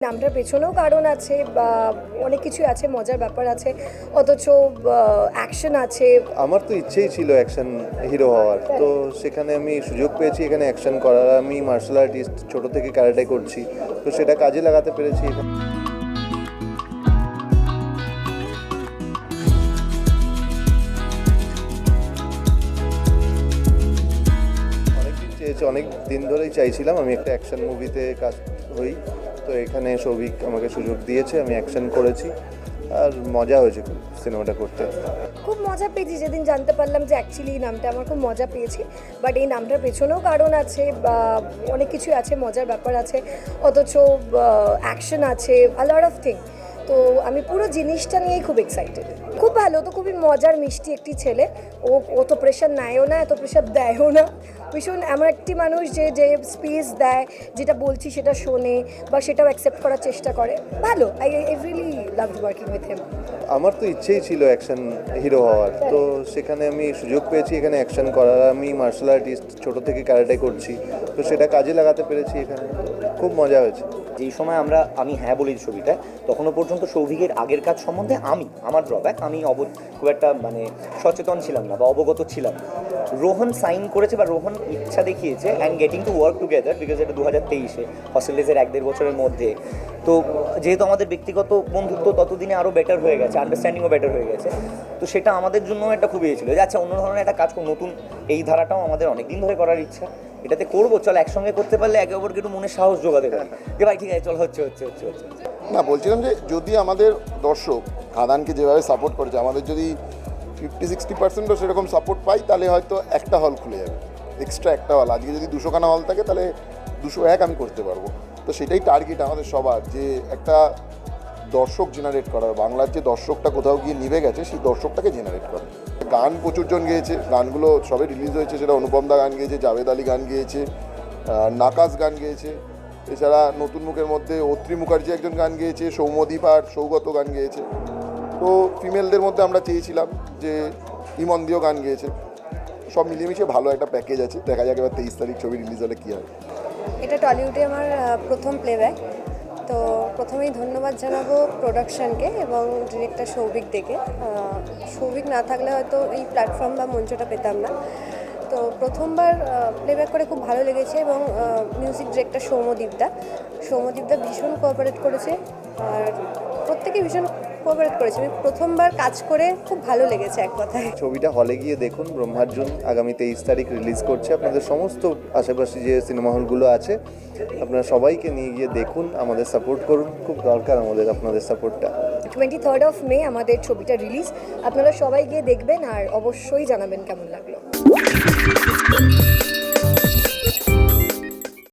নামটার পেছনেও কারণ আছে বা অনেক কিছু আছে, মজার ব্যাপার আছে, অথচ অ্যাকশন আছে। আমার তো ইচ্ছেই ছিল অ্যাকশন হিরো হওয়ার। তো সেখানে আমি সুযোগ পেয়েছি এখানে অ্যাকশন করার। আমি মার্শাল আর্টিস্ট ছোট থেকে ক্যারাটে করছি। তো সেটা কাজে লাগাতে পেরেছি অনেক দিন ধরেই চাইছিলাম আমি একটা অ্যাকশন মুভিতে কাজ হই। তো এখানে সৌভিক আমাকে সুযোগ দিয়েছে, আমি অ্যাকশন করেছি। আর মজা হয়েছে সিনেমাটা করতে। খুব মজা পেয়েছি, যেদিন জানতে পারলাম যে অ্যাকচুয়ালি এই নামটা আমার খুব মজা পেয়েছি। বাট এই নামটার পেছনেও কারণ আছে, বা অনেক কিছুই আছে, মজার ব্যাপার আছে, অথচ অ্যাকশন আছে আ লট অফ থিং তো আমি পুরো জিনিসটা নিয়েই খুব এক্সাইটেড খুব ভালো তো খুবই মজার, মিষ্টি একটি ছেলে। ও ও তো প্রেশার নেয়ও না, এত প্রেশার দেয়ও না। ভীষণ এমন একটি মানুষ যে যে স্পেস দেয়, যেটা বলছি সেটা শোনে বা সেটাও অ্যাকসেপ্ট করার চেষ্টা করে। ভালো I I really love working with him আমার তো ইচ্ছেই ছিল অ্যাকশন হিরো হওয়ার। তো সেখানে আমি সুযোগ পেয়েছি, এখানে অ্যাকশন করার। আমি মার্শাল আর্টিস্ট ছোট থেকে ক্যারাটে করছি। তো সেটা কাজে লাগাতে পেরেছি এখানে। খুব মজা হয়েছে। যেই সময় আমরা, আমি হ্যাঁ বলি ছবিটা, তখনও পর্যন্ত সৌভিকের আগের কাজ সম্বন্ধে আমি, আমার ড্রব্যাক আমি অব, খুব একটা মানে সচেতন ছিলাম না বা অবগত ছিলাম রোহন সাইন করেছে বা রোহন ইচ্ছা দেখিয়েছে and getting to work together because এটা দু হাজার তেইশে হস্টেলেজের এক দেড় বছরের মধ্যে। তো যেহেতু আমাদের ব্যক্তিগত বন্ধুত্ব ততদিনে আরও বেটার হয়ে গেছে আন্ডারস্ট্যান্ডিংও বেটার হয়ে গেছে, তো সেটা আমাদের জন্য একটা খুবই ছিল যে আচ্ছা অন্য ধরনের একটা কাজ নতুন এই ধারাটাও আমাদের অনেক দিন ধরে করার ইচ্ছা। এটাতে করব, চল একসঙ্গে করতে পারলে একে অপরকে একটু মনে সাহস যোগাতে পারি। যে ভাই, ঠিক আছে, চল, হচ্ছে হচ্ছে হচ্ছে হচ্ছে। না, বলছিলাম যে যদি আমাদের দর্শক খাদানকে যেভাবে সাপোর্ট করেছে, আমাদের যদি ফিফটি সিক্সটি পার্সেন্টও সেরকম সাপোর্ট পাই, তাহলে হয়তো একটা হল খুলে যাবে। এক্সট্রা একটা হল আজকে যদি দুশোখানা হল থাকে, তাহলে দুশো এক আমি করতে পারব। তো সেটাই টার্গেট আমাদের সবার, যে একটা দর্শক জেনারেট করা বাংলার যে দর্শকটা কোথাও গিয়ে নিভে গেছে, সেই দর্শকটাকে জেনারেট করা। গান প্রচুর জন গেয়েছে, গানগুলো সবে রিলিজ হয়েছে, সেটা অনুপম দা গান গেয়েছে, জাভেদ আলী গান গেয়েছে নাকাশ গান গেয়েছে, এছাড়া নতুন মুখের মধ্যে অত্রি মুখার্জি একজন গান গেয়েছে, সৌমদীপ আর সৌগত গান গেয়েছে। তো ফিমেলদের মধ্যে আমরা চেয়েছিলাম যে ইমন্দিও গান গেয়েছে। সব মিলিয়ে মিশিয়ে ভালো একটা প্যাকেজ আছে, দেখা যাক এবার তেইশ তারিখ ছবি রিলিজ হলে কী হয়। এটা টলিউডে আমার প্রথম প্লেব্যাক তো প্রথমেই ধন্যবাদ জানাব প্রোডাকশানকে এবং ডিরেক্টর সৌভিক দেখে। সৌভিক না থাকলে হয়তো এই প্ল্যাটফর্ম বা মঞ্চটা পেতাম না। তো প্রথমবার প্লেব্যাক করে খুব ভালো লেগেছে এবং মিউজিক ডিরেক্টর সৌমদীপদা সৌমদীপদা ভীষণ কোঅপারেট করেছে। আর প্রত্যেকে ভীষণ কোঅপারেট করেছে। আমি প্রথমবার কাজ করে খুব ভালো লেগেছে এক কথায়। ছবিটা হলে গিয়ে দেখুন ব্রহ্মার্জুন আগামী তেইশ তারিখ রিলিজ করছে। আপনাদের সমস্ত আশেপাশে যে সিনেমা হলগুলো আছে আপনারা সবাইকে নিয়ে গিয়ে দেখুন আমাদের সাপোর্ট করুন। খুব দরকার আমাদের আপনাদের সাপোর্টটা টোয়েন্টি থার্ড অফ মে আমাদের ছবিটা রিলিজ আপনারা সবাই গিয়ে দেখবেন আর অবশ্যই জানাবেন কেমন লাগল।